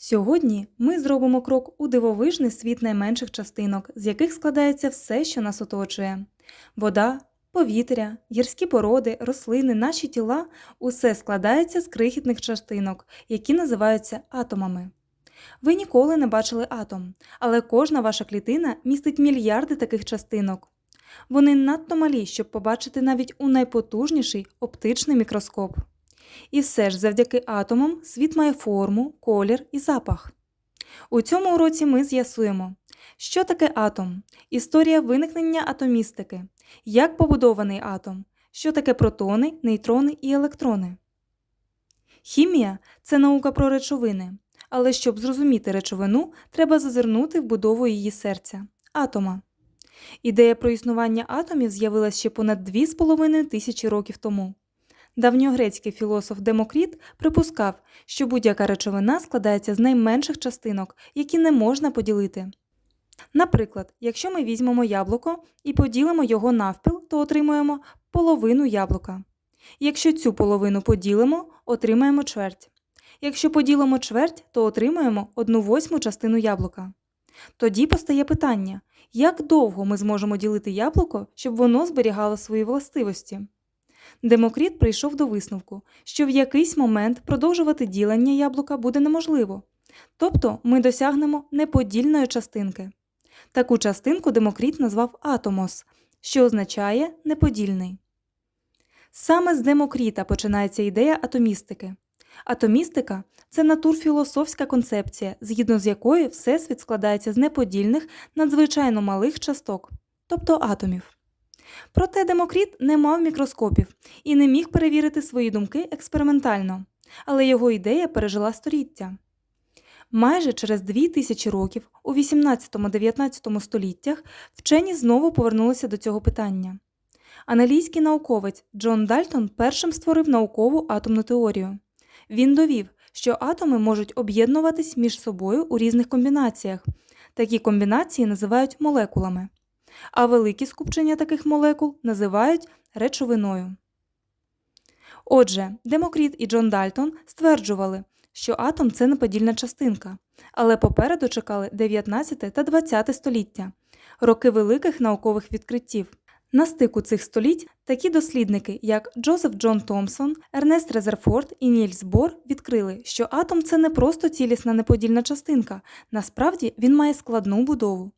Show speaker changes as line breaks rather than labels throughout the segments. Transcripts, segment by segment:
Сьогодні ми зробимо крок у дивовижний світ найменших частинок, з яких складається все, що нас оточує: вода, повітря, гірські породи, рослини, наші тіла усе складається з крихітних частинок, які називаються атомами. Ви ніколи не бачили атом, але кожна ваша клітина містить мільярди таких частинок. Вони надто малі, щоб побачити навіть у найпотужніший оптичний мікроскоп. І все ж завдяки атомам світ має форму, колір і запах. У цьому уроці ми з'ясуємо, що таке атом, історія виникнення атомістики, як побудований атом, що таке протони, нейтрони і електрони. Хімія це наука про речовини, але щоб зрозуміти речовину, треба зазирнути в будову її серця атома. Ідея про існування атомів з'явилася ще понад 2,5 тисячі років тому. Давньогрецький філософ Демокріт припускав, що будь-яка речовина складається з найменших частинок, які не можна поділити. Наприклад, якщо ми візьмемо яблуко і поділимо його навпіл, то отримуємо половину яблука. Якщо цю половину поділимо, отримаємо чверть. Якщо поділимо чверть, то отримаємо одну восьму частину яблука. Тоді постає питання, як довго ми зможемо ділити яблуко, щоб воно зберігало свої властивості? Демокріт прийшов до висновку, що в якийсь момент продовжувати ділення яблука буде неможливо, тобто ми досягнемо неподільної частинки. Таку частинку Демокріт назвав атомос, що означає неподільний. Саме з Демокріта починається ідея атомістики. Атомістика це натурфілософська концепція, згідно з якою Всесвіт складається з неподільних надзвичайно малих часток, тобто атомів. Проте Демокріт не мав мікроскопів і не міг перевірити свої думки експериментально, але його ідея пережила століття. Майже через дві тисячі років у 18-19 століттях вчені знову повернулися до цього питання. Англійський науковець Джон Дальтон першим створив наукову атомну теорію. Він довів, що атоми можуть об'єднуватись між собою у різних комбінаціях. Такі комбінації називають молекулами а великі скупчення таких молекул називають речовиною. Отже, Демокріт і Джон Дальтон стверджували, що атом це неподільна частинка, але попереду чекали 19 та 20 століття, роки великих наукових відкриттів. На стику цих століть такі дослідники, як Джозеф Джон Томпсон, Ернест Резерфорд і Нільс Бор, відкрили, що атом це не просто цілісна неподільна частинка, насправді він має складну будову.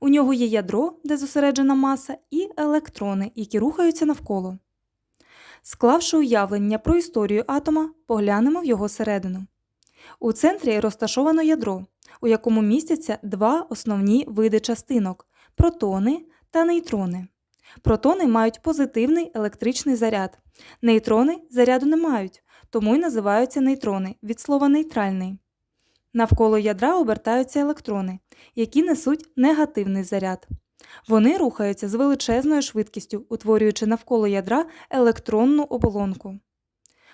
У нього є ядро, де зосереджена маса, і електрони, які рухаються навколо. Склавши уявлення про історію атома, поглянемо в його середину. У центрі розташовано ядро, у якому містяться два основні види частинок протони та нейтрони. Протони мають позитивний електричний заряд. Нейтрони заряду не мають, тому й називаються нейтрони від слова нейтральний. Навколо ядра обертаються електрони, які несуть негативний заряд. Вони рухаються з величезною швидкістю, утворюючи навколо ядра електронну оболонку.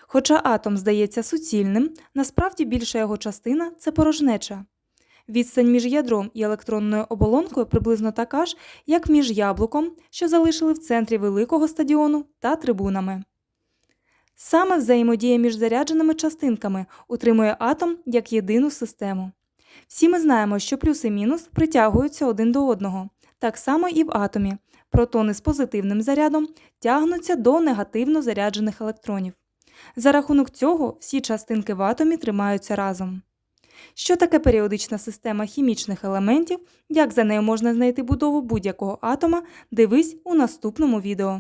Хоча атом здається суцільним, насправді більша його частина це порожнеча. Відстань між ядром і електронною оболонкою приблизно така ж, як між яблуком, що залишили в центрі великого стадіону, та трибунами. Саме взаємодія між зарядженими частинками утримує атом як єдину систему. Всі ми знаємо, що плюс і мінус притягуються один до одного, так само і в атомі. Протони з позитивним зарядом тягнуться до негативно заряджених електронів. За рахунок цього всі частинки в атомі тримаються разом. Що таке періодична система хімічних елементів, як за нею можна знайти будову будь-якого атома, дивись у наступному відео.